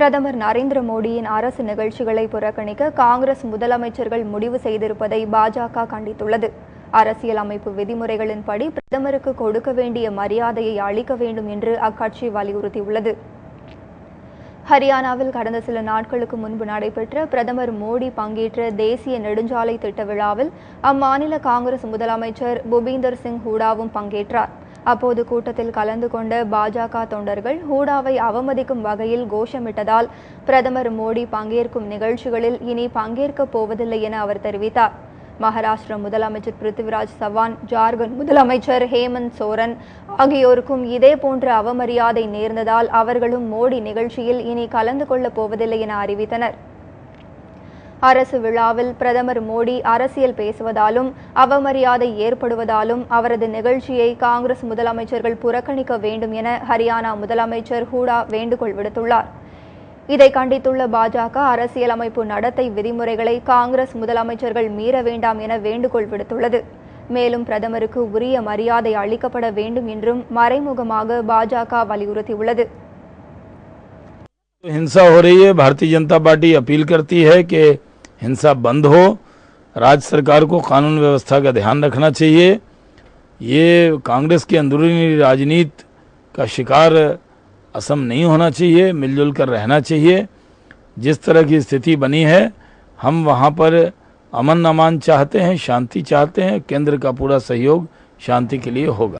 பிரதமர் நரேந்திர மோடியின் அரசு நிகழ்ச்சிகளை புறக்கணிக்க காங்கிரஸ் முதலமைச்சர்கள் முடிவு செய்திருப்பதை பாஜக கண்டித்துள்ளது. அரசியல் அமைப்பு விதிமுறைகளின்படி பிரதமருக்கு கொடுக்க வேண்டிய மரியாதையை அளிக்க வேண்டும் என்று அக்கட்சி வலியுறுத்தியுள்ளது. ஹரியானாவில் கடந்த சில நாட்களுக்கு முன்பு நடைபெற்ற பிரதமர் மோடி பங்கேற்ற தேசிய நெடுஞ்சாலை திட்ட விழாவில் அம்மாநில காங்கிரஸ் முதலமைச்சர் புபீந்தர் சிங் ஹூடாவும் பங்கேற்றார். அப்போது கூட்டத்தில் கலந்து கொண்ட பாஜக தொண்டர்கள் ஹூடாவை அவமதிக்கும் வகையில் கோஷமிட்டதால் பிரதமர் மோடி பங்கேற்கும் நிகழ்ச்சிகளில் இனி பங்கேற்கப் போவதில்லை என அவர் தெரிவித்தார். மகாராஷ்டிர முதலமைச்சர் பிருத்திவிராஜ் சவான் ஜார்க்கண்ட் முதலமைச்சர் ஹேமந்த் சோரன் ஆகியோருக்கும் இதே போன்ற அவமரியாதை நேர்ந்ததால் அவர்களும் மோடி நிகழ்ச்சியில் இனி கலந்து கொள்ளப் போவதில்லை என அறிவித்தனர். அரசு விழாவில் பிரதமர் மோடி அரசியல் பேசுவதாலும் அவமரியாதை ஏற்படுவதாலும் அவரது நிகழ்ச்சியை காங்கிரஸ் முதலமைச்சர்கள் புறக்கணிக்க வேண்டும் என ஹரியானா முதலமைச்சர் ஹூடா வேண்டுகோள் விடுத்துள்ளார் இதை கண்டித்துள்ள பாஜக அரசியலமைப்பு நடத்தை விதிமுறைகளை காங்கிரஸ் முதலமைச்சர்கள் மீற வேண்டாம் என வேண்டுகோள் விடுத்துள்ளது மேலும் பிரதமருக்கு உரிய மரியாதை அளிக்கப்பட வேண்டும் என்றும் மறைமுகமாக பாஜக வலியுறுத்தியுள்ளது हिंसा हो रही है भारतीय जनता पार्टी अपील करती है कि हिंसा बंद हो, राज्य सरकार को कानून व्यवस्था का ध्यान रखना चाहिए। ये कांग्रेस की अंदरूनी राजनीति का शिकार असम नहीं होना चाहिए, मिलजुल कर रहना चाहिए। जिस तरह की स्थिति बनी है, हम वहाँ पर अमन अमान चाहते हैं, शांति चाहते हैं, केंद्र का पूरा सहयोग शांति के लिए होगा।